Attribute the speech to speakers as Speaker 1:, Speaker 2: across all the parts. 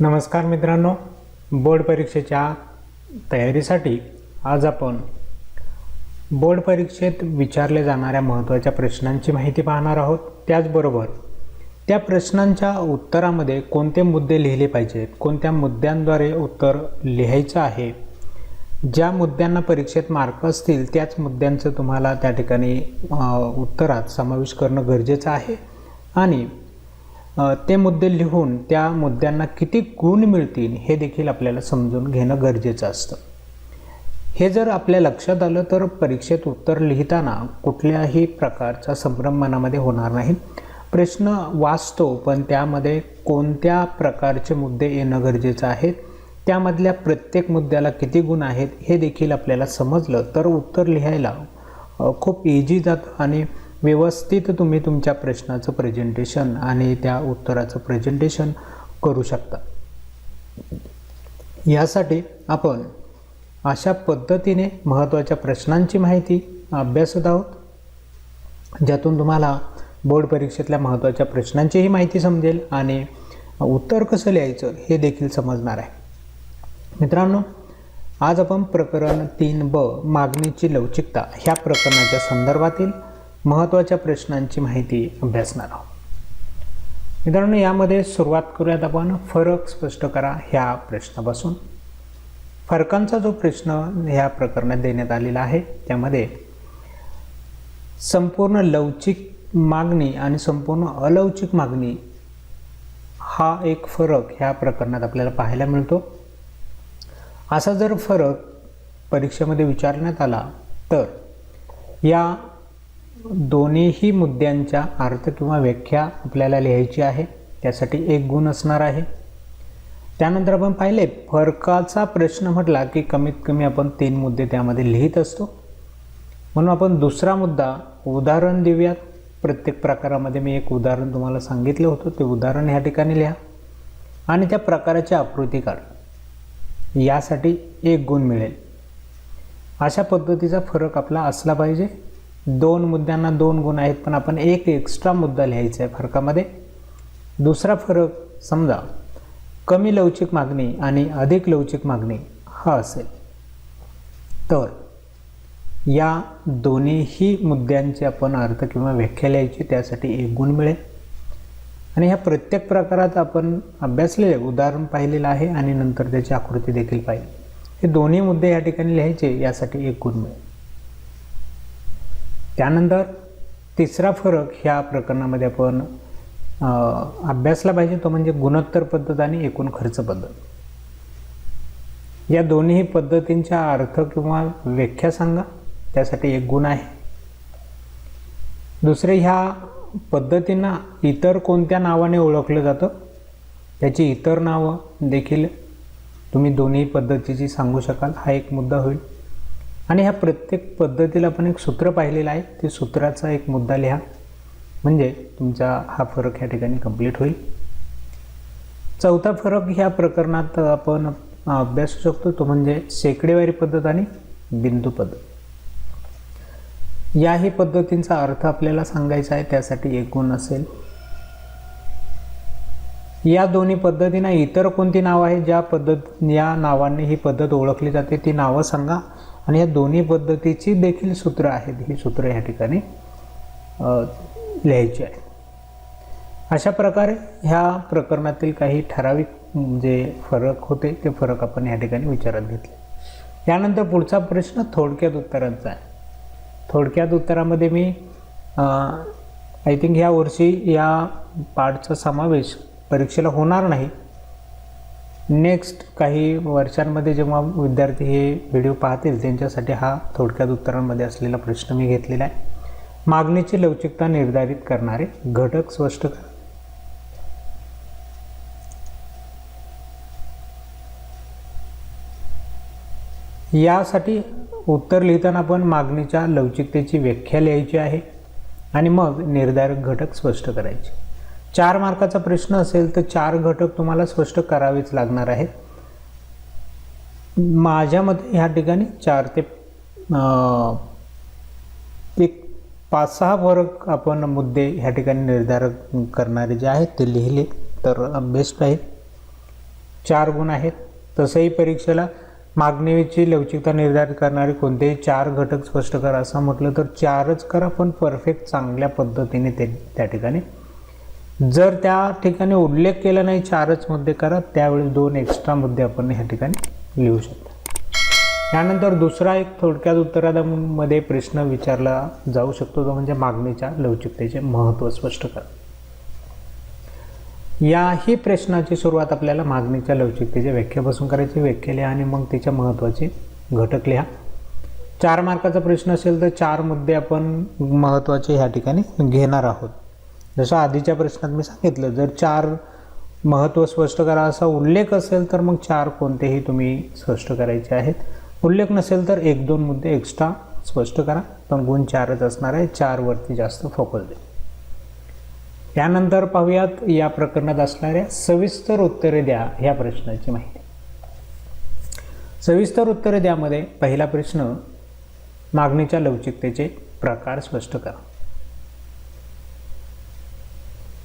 Speaker 1: नमस्कार मित्रांनो बोर्ड परीक्षेच्या तयारीसाठी आज आपण बोर्ड परीक्षेत विचारले जाणाऱ्या महत्त्वाच्या प्रश्नांची माहिती पाहणार आहोत. त्याचबरोबर त्या प्रश्नांच्या उत्तरामध्ये कोणते मुद्दे लिहिले पाहिजेत कोणत्या मुद्द्यांद्वारे उत्तर लिहायचं आहे ज्या मुद्द्यांना परीक्षेत मार्क असतील त्याच मुद्द्यांचं तुम्हाला त्या ठिकाणी उत्तरात समावेश करणं गरजेचं आहे. आणि ते मुद्दे लिहून त्या मुद्द्यांना किती गुण मिळतील हे देखील आपल्याला समजून घेणं गरजेचं असतं. हे जर आपल्या लक्षात आलं तर परीक्षेत उत्तर लिहिताना कुठल्याही प्रकारचा संभ्रम मनामध्ये होणार नाही. प्रश्न वाचतो पण त्यामध्ये कोणत्या प्रकारचे मुद्दे येणं गरजेचं आहे? त्यामधल्या प्रत्येक मुद्द्याला किती गुण आहेत हे देखील आपल्याला समजलं तर उत्तर लिहायला खूप इझी जातं आणि व्यवस्थित तुम्ही तुमच्या प्रश्नाचं प्रेझेंटेशन आणि त्या उत्तराचं प्रेझेंटेशन करू शकता. यासाठी आपण अशा पद्धतीने महत्त्वाच्या प्रश्नांची माहिती अभ्यासत आहोत ज्यातून तुम्हाला बोर्ड परीक्षेतल्या महत्त्वाच्या प्रश्नांचीही माहिती समजेल आणि उत्तर कसं लिहायचं हे देखील समजणार आहे. मित्रांनो आज आपण प्रकरण तीन ब मागणीची लवचिकता ह्या प्रकरणाच्या संदर्भातील महत्त्वाच्या प्रश्नांची माहिती अभ्यासणार आहोत. मित्रांनो यामध्ये सुरुवात करूयात आपण. फरक स्पष्ट करा ह्या प्रश्नापासून. फरकांचा जो प्रश्न ह्या प्रकरणात देण्यात आलेला आहे त्यामध्ये संपूर्ण लवचिक मागणी आणि संपूर्ण अलवचिक मागणी हा एक फरक ह्या प्रकरणात आपल्याला पाहायला मिळतो. असा जर फरक परीक्षेमध्ये विचारण्यात आला तर या दोन्हीही मुद्द्यांच्या अर्थ किंवा व्याख्या आपल्याला लिहायची आहे. त्यासाठी एक गुण असणार आहे. त्यानंतर आपण पाहिले फरकाचा प्रश्न म्हटला की कमीत कमी आपण तीन मुद्दे त्यामध्ये लिहित असतो. म्हणून आपण दुसरा मुद्दा उदाहरण देऊयात. प्रत्येक प्रकारामध्ये मी एक उदाहरण तुम्हाला सांगितलं होतं. ते उदाहरण ह्या ठिकाणी लिहा. आणि त्या प्रकाराची आकृती काढ. यासाठी एक गुण मिळेल. अशा पद्धतीचा फरक आपला असला पाहिजे. दोन मुद्द्यांना दोन गुण आहेत पण आपण एक एक्स्ट्रा मुद्दा लिहायचा आहे फरकामध्ये. दुसरा फरक समजा कमी लवचिक मागणी आणि अधिक लवचिक मागणी हा असेल. तर या दोन्हीही मुद्द्यांचे आपण अर्थ किंवा व्याख्या लिहायची त्यासाठी एक गुण मिळेल. आणि ह्या प्रत्येक प्रकारात आपण अभ्यासलेले उदाहरण पाहिलेलं आहे आणि नंतर त्याची आकृती देखील पाहिली. हे दोन्ही मुद्दे या ठिकाणी लिहायचे यासाठी एक गुण मिळेल. त्यानंतर तिसरा फरक ह्या प्रकरणामध्ये आपण अभ्यासला पाहिजे तो म्हणजे गुणोत्तर पद्धत आणि एकूण खर्च पद्धत. या दोन्ही पद्धतींचा अर्थ किंवा व्याख्या सांगा त्यासाठी एक गुण आहे. दुसरे ह्या पद्धतींना इतर कोणत्या नावाने ओळखलं जातं? त्याची इतर नावं देखील तुम्ही दोन्ही पद्धतीची सांगू शकाल. हा एक मुद्दा होईल. आणि ह्या प्रत्येक पद्धतीला आपण एक सूत्र पाहिलेलं आहे. ते सूत्राचा एक मुद्दा लिहा. म्हणजे तुमचा हा फरक ह्या ठिकाणी कंप्लीट होईल. चौथा फरक ह्या प्रकरणात आपण अभ्यासू शकतो. तो म्हणजे शेकडेवारी पद्धत आणि बिंदू पद्धत. याही पद्धतींचा अर्थ आपल्याला सांगायचा आहे. त्यासाठी एक गुण असेल. या दोन्ही पद्धतींना इतर कोणती नावं आहेत? ज्या पद्धत या नावाने ही पद्धत ओळखली जाते. ती नावं सांगा. आणि या दोन्ही पद्धतीची देखील सूत्र आहेत. ही सूत्र या ठिकाणी लिहायची आहे अशा प्रकारे ह्या प्रकरणातील काही ठराविक जे फरक होते ते फरक आपण या ठिकाणी विचारात घेतले. त्यानंतर पुढचा प्रश्न थोडक्यात उत्तरांचा आहे. थोडक्यात उत्तरामध्ये मी आय थिंक ह्या वर्षी या पाठचा समावेश परीक्षेला होणार नाही. नेक्स्ट काही वर्षांमध्ये जेव्हा विद्यार्थी हे व्हिडिओ पाहतील त्यांच्यासाठी हा थोडक्यात उत्तरांमध्ये असलेला प्रश्न मी घेतलेला आहे. मागणीची लवचिकता निर्धारित करणारे घटक स्पष्ट करा. यासाठी उत्तर लिहिताना आपण मागणीच्या लवचिकतेची व्याख्या लिहायची आहे आणि मग निर्धारक घटक स्पष्ट करायचे. चार मार्काचा प्रश्न असेल तर चार घटक तुम्हाला स्पष्ट करावेच लागणार आहेत. माझ्या मते ह्या ठिकाणी चार ते एक पाच सहा फरक आपण मुद्दे ह्या ठिकाणी निर्धारक करणारे जे आहेत ते लिहिले तर बेस्ट आहे. चार गुण आहेत. तसंही परीक्षेला मागणीची लवचिकता निर्धारित करणारे कोणतेही चार घटक स्पष्ट करा असं म्हटलं तर चारच करा पण परफेक्ट चांगल्या पद्धतीने ते त्या ठिकाणी जर त्या ठिकाणी उल्लेख केला नाही चारच मुद्दे करा त्यावेळी दोन एक्स्ट्रा मुद्दे आपण ह्या ठिकाणी लिहू शकतो. त्यानंतर दुसरा एक थोडक्यात उत्तरादामध्ये प्रश्न विचारला जाऊ शकतो तो म्हणजे मागणीच्या लवचिकतेचे महत्त्व स्पष्ट करा. याही प्रश्नाची सुरुवात आपल्याला मागणीच्या लवचिकतेच्या व्याख्यापासून करायची व्याख्या लिहा आणि मग तिच्या महत्त्वाचे घटक लिहा. चार मार्काचा प्रश्न असेल तर चार मुद्दे आपण महत्त्वाचे ह्या ठिकाणी घेणार आहोत. जसं आधीच्या प्रश्नात मी सांगितलं जर चार महत्त्व स्पष्ट करा असा उल्लेख असेल तर मग चार कोणतेही तुम्ही स्पष्ट करायचे आहेत. उल्लेख नसेल तर एक दोन मुद्दे एक्स्ट्रा स्पष्ट करा पण गुण चारच असणार आहे चारवरती जास्त फोकस दे त्यानंतर पाहूयात या प्रकरणात असणाऱ्या सविस्तर उत्तरे द्या ह्या प्रश्नाची माहिती. सविस्तर उत्तरे द्यामध्ये पहिला प्रश्न मागणीच्या लवचिकतेचे प्रकार स्पष्ट करा.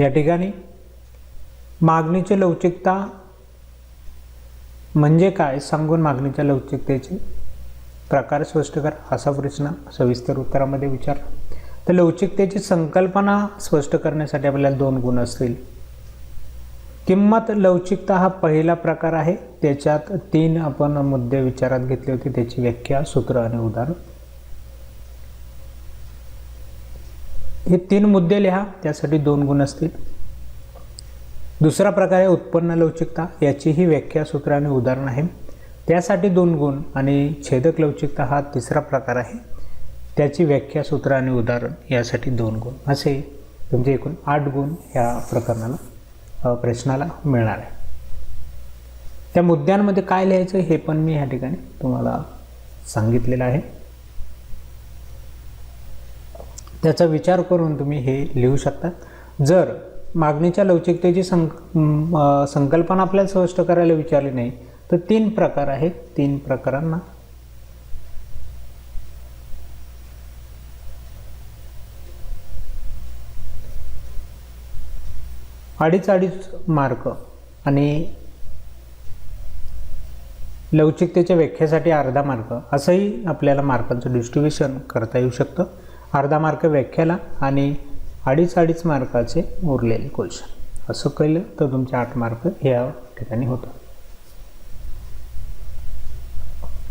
Speaker 1: या ठिकाणी मागणीची लवचिकता म्हणजे काय सांगून मागणीच्या लवचिकतेचे प्रकार स्पष्ट करा. असा प्रश्न सविस्तर उत्तरामध्ये विचारला. तर लवचिकतेची संकल्पना स्पष्ट करण्यासाठी आपल्याला दोन गुण असतील. किंमत लवचिकता हा पहिला प्रकार आहे. त्याच्यात तीन आपण मुद्दे विचारात घेतले होते. त्याची व्याख्या सूत्र आणि उदाहरण. हे तीन मुद्दे लिहा त्यासाठी दोन गुण असतील. दुसरा प्रकार आहे उत्पन्न लवचिकता याचीही व्याख्या सूत्र आणि उदाहरण आहे. त्यासाठी दोन गुण आणि छेदक लवचिकता हा तिसरा प्रकार आहे. त्याची व्याख्या सूत्र आणि उदाहरण यासाठी दोन गुण. असे तुमचे एकूण आठ गुण ह्या प्रकरणाला प्रश्नाला मिळणार आहे. त्या मुद्द्यांमध्ये काय लिहायचं हे पण मी ह्या ठिकाणी तुम्हाला सांगितलेलं आहे. त्याचा विचार करून तुम्ही हे लिहू शकता. जर मागणीच्या लवचिकतेची संक संकल्पना आपल्याला स्पष्ट करायला विचारली नाही तर तीन प्रकार आहेत तीन प्रकारांना. अडीच अडीच मार्क आणि लवचिकतेच्या व्याख्येसाठी अर्धा मार्क असंही आपल्याला मार्कांचं डिस्ट्रीब्युशन करता येऊ शकतं. अर्धा मार्क व्याख्याला आणि अडीच अडीच मार्काचे उरलेले क्वेश्चन. असं केलं तर तुमचे आठ मार्क ह्या ठिकाणी होतं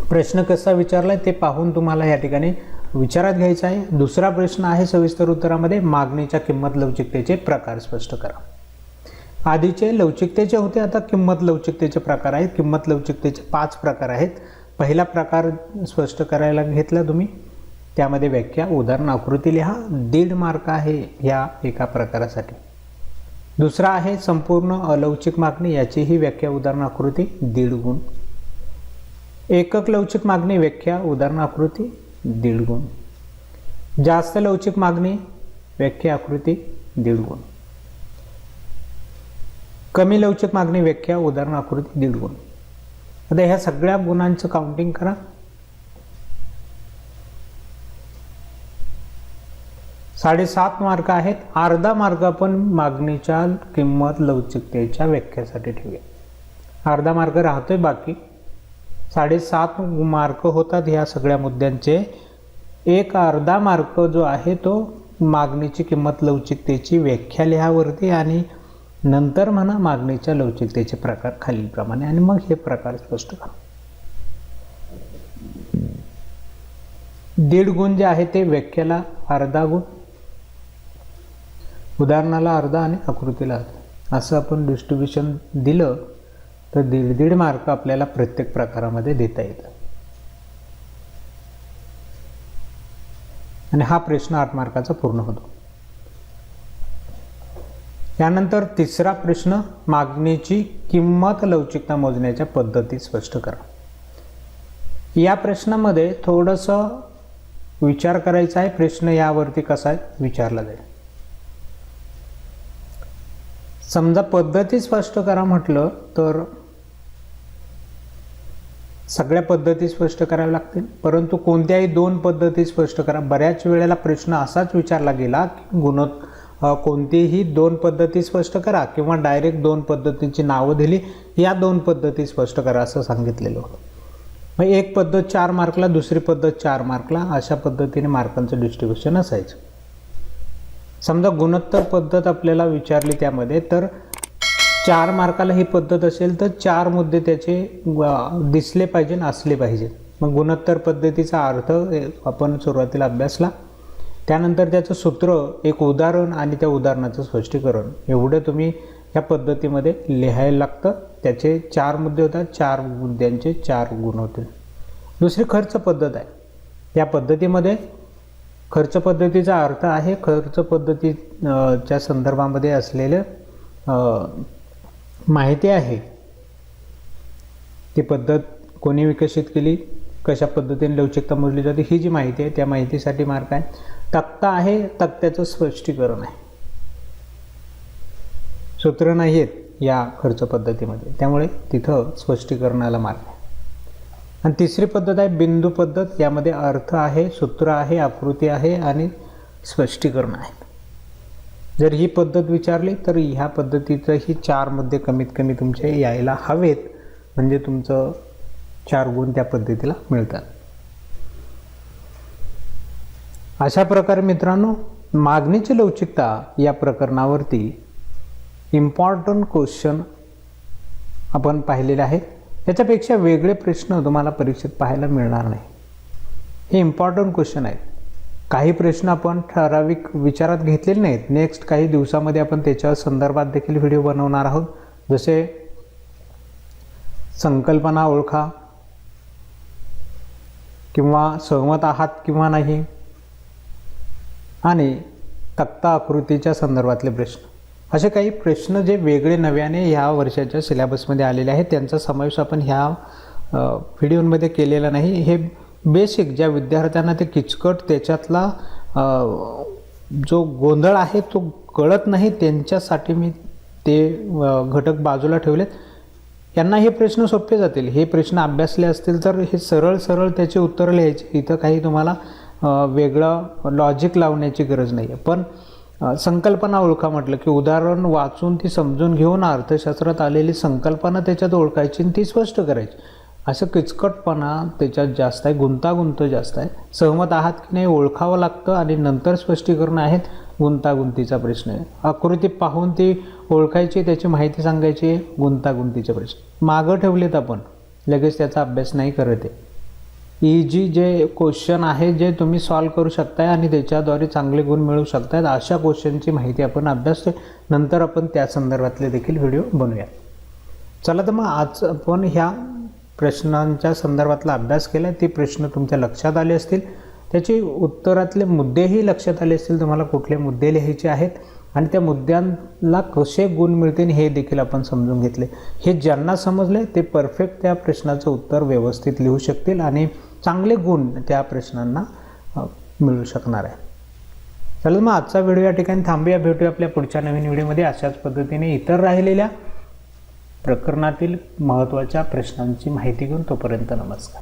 Speaker 1: प्रश्न कसा विचारलाय ते पाहून तुम्हाला या ठिकाणी विचारात घ्यायचा आहे. दुसरा प्रश्न आहे सविस्तर उत्तरामध्ये मागणीच्या किंमत लवचिकतेचे प्रकार स्पष्ट करा. आधीचे लवचिकतेचे होते आता किंमत लवचिकतेचे प्रकार आहेत. किंमत लवचिकतेचे पाच प्रकार आहेत. पहिला प्रकार स्पष्ट करायला घेतला तुम्ही. त्यामध्ये व्याख्या उदाहरण आकृती लिहा. दीड मार्क आहे ह्या एका प्रकारासाठी. दुसरा आहे संपूर्ण अलवचिक मागणी याचीही व्याख्या उदाहरण आकृती दीड गुण. एकक लवचिक मागणी व्याख्या उदाहरण आकृती दीड गुण. जास्त लवचिक मागणी व्याख्या आकृती दीड गुण. कमी लवचिक मागणी व्याख्या उदाहरण आकृती दीड गुण. आता ह्या सगळ्या गुणांचं काउंटिंग करा. साडेसात मार्क आहेत. अर्धा मार्क आपण मागणीच्या किंमत लवचिकतेच्या व्याख्यासाठी ठेवूया. अर्धा मार्क राहतोय बाकी. साडेसात मार्क होतात ह्या सगळ्या मुद्द्यांचे. एक अर्धा मार्क जो आहे तो मागणीची किंमत लवचिकतेची व्याख्या लिहावरती आणि नंतर म्हणा मागणीच्या लवचिकतेचे प्रकार खालीलप्रमाणे. आणि मग हे प्रकार स्पष्ट करा. दीड गुण जे आहे ते व्याख्याला अर्धा गुण. उदाहरणाला अर्धा आणि आकृतीला अर्धा. असं आपण डिस्ट्रीब्युशन दिलं तर दीड दीड मार्क आपल्याला प्रत्येक प्रकारामध्ये देता येतं. आणि हा प्रश्न आठ मार्काचा पूर्ण होतो. त्यानंतर तिसरा प्रश्न मागणीची किंमत लवचिकता मोजण्याच्या पद्धती स्पष्ट करा. या प्रश्नामध्ये थोडंसं विचार करायचा आहे प्रश्न यावरती कसा विचारला जाईल. समजा पद्धती स्पष्ट करा म्हटलं तर सगळ्या पद्धती स्पष्ट कराव्या लागतील. परंतु कोणत्याही दोन पद्धती स्पष्ट करा. बऱ्याच वेळेला प्रश्न असाच विचारला गेला की गुणोत् कोणतीही दोन पद्धती स्पष्ट करा किंवा डायरेक्ट दोन पद्धतींची नावं दिली या दोन पद्धती स्पष्ट करा असं सांगितलेलं होतं. मग एक पद्धत चार मार्कला दुसरी पद्धत चार मार्कला अशा पद्धतीने मार्कांचं डिस्ट्रीब्युशन असायचं. समजा गुणोत्तर पद्धत आपल्याला विचारली त्यामध्ये तर चार मार्काला ही पद्धत असेल तर चार मुद्दे त्याचे दिसले पाहिजे असले पाहिजे. मग गुणोत्तर पद्धतीचा अर्थ आपण सुरुवातीला अभ्यासला. त्यानंतर त्याचं सूत्र एक उदाहरण आणि त्या उदाहरणाचं स्पष्टीकरण. एवढं तुम्ही या पद्धतीमध्ये लिहायला लागतं. त्याचे चार मुद्दे होतात चार मुद्द्यांचे चार गुण होते दुसरी खर्च पद्धत आहे. या पद्धतीमध्ये खर्च पद्धतीचा अर्थ आहे खर्च पद्धतीच्या संदर्भामध्ये असलेलं माहिती आहे. ती पद्धत कोणी विकसित केली कशा पद्धतीने लवचिकता मोजली जाते ही जी माहिती आहे त्या माहितीसाठी मार्क आहे. तक्ता आहे तक्त्याचं स्पष्टीकरण आहे. सूत्र नाही आहेत या खर्च पद्धतीमध्ये त्यामुळे तिथं स्पष्टीकरणाला मार्ग आहे. आणि तिसरी पद्धत आहे बिंदू पद्धत. यामध्ये अर्थ आहे सूत्र आहे आकृती आहे आणि स्पष्टीकरण आहे. जर ही पद्धत विचारली तर ह्या पद्धतीचंही चारमध्ये चार मुद्दे कमीत कमी तुमचे यायला हवेत. म्हणजे तुमचं चार गुण त्या पद्धतीला मिळतात. अशा प्रकारे मित्रांनो मागणीची लवचिकता या प्रकरणावरती इम्पॉर्टंट क्वेश्चन आपण पाहिलेले आहेत. याच्यापेक्षा वेगळे प्रश्न तुम्हाला परीक्षेत पाहायला मिळणार नाही. हे इम्पॉर्टंट क्वेश्चन आहेत. काही प्रश्न आपण ठराविक विचारात घेतलेले नाहीत. नेक्स्ट काही दिवसामध्ये आपण त्याच्या संदर्भात देखील व्हिडिओ बनवणार आहोत. जसे संकल्पना ओळखा किंवा सहमत आहात किंवा नाही. आणि तक्ता आकृतीच्या संदर्भातले प्रश्न. असे काही प्रश्न जे वेगळे नव्याने ह्या वर्षाच्या सिलेबसमध्ये आलेले आहेत त्यांचा समावेश आपण ह्या अ, व्हिडिओमध्ये केलेला नाही. हे बेसिक ज्या विद्यार्थ्यांना ते किचकट त्याच्यातला जो गोंधळ आहे तो कळत नाही त्यांच्यासाठी मी ते घटक बाजूला ठेवलेत. यांना हे प्रश्न सोपे जातील. हे प्रश्न अभ्यासले असतील तर हे सरळ सरळ त्याचे उत्तर लिहायचे. इथं काही तुम्हाला वेगळं लॉजिक लावण्याची गरज नाही आहे पण संकल्पना ओळखा म्हटलं की उदाहरण वाचून ती समजून घेऊन अर्थशास्त्रात आलेली संकल्पना त्याच्यात ओळखायची आणि ती स्पष्ट करायची. असं किचकटपणा त्याच्यात जास्त आहे गुंतागुंत जास्त आहे. सहमत आहात की नाही ओळखावं लागतं आणि नंतर स्पष्टीकरण आहेत? गुंतागुंतीचा प्रश्न आहे. आकृती पाहून ती ओळखायची त्याची माहिती सांगायची गुंतागुंतीचा प्रश्न. मागं ठेवलेत आपण. लगेच त्याचा अभ्यास नाही करत आहे. इजी जे क्वेश्चन आहे जे तुम्ही सॉल्व करू शकताय आणि त्याच्याद्वारे चांगले गुण मिळवू शकतायत अशा क्वेश्चनची माहिती आपण अभ्यास नंतर आपण त्या संदर्भातले देखील व्हिडिओ बनवूया चला तर मग आज आपण ह्या प्रश्नांच्या संदर्भातला अभ्यास केला ते प्रश्न तुमच्या लक्षात आले असतील. त्याचे उत्तरातले मुद्देही लक्षात आले असतील. तुम्हाला कुठले मुद्दे लिहायचे आहेत आणि त्या मुद्द्यांना कसे गुण मिळतील हे देखील आपण समजून घेतले. हे ज्यांना समजले ते परफेक्ट त्या प्रश्नाचं उत्तर व्यवस्थित लिहू शकतील आणि चांगले गुण त्या प्रश्नांना मिळू शकणार आहे. चला मग आजचा व्हिडिओ या ठिकाणी थांबूया. भेटूया आपल्या पुढच्या नवीन व्हिडिओमध्ये. अशाच पद्धतीने इतर राहिलेल्या प्रकरणातील महत्त्वाच्या प्रश्नांची माहिती घेऊन तोपर्यंत नमस्कार.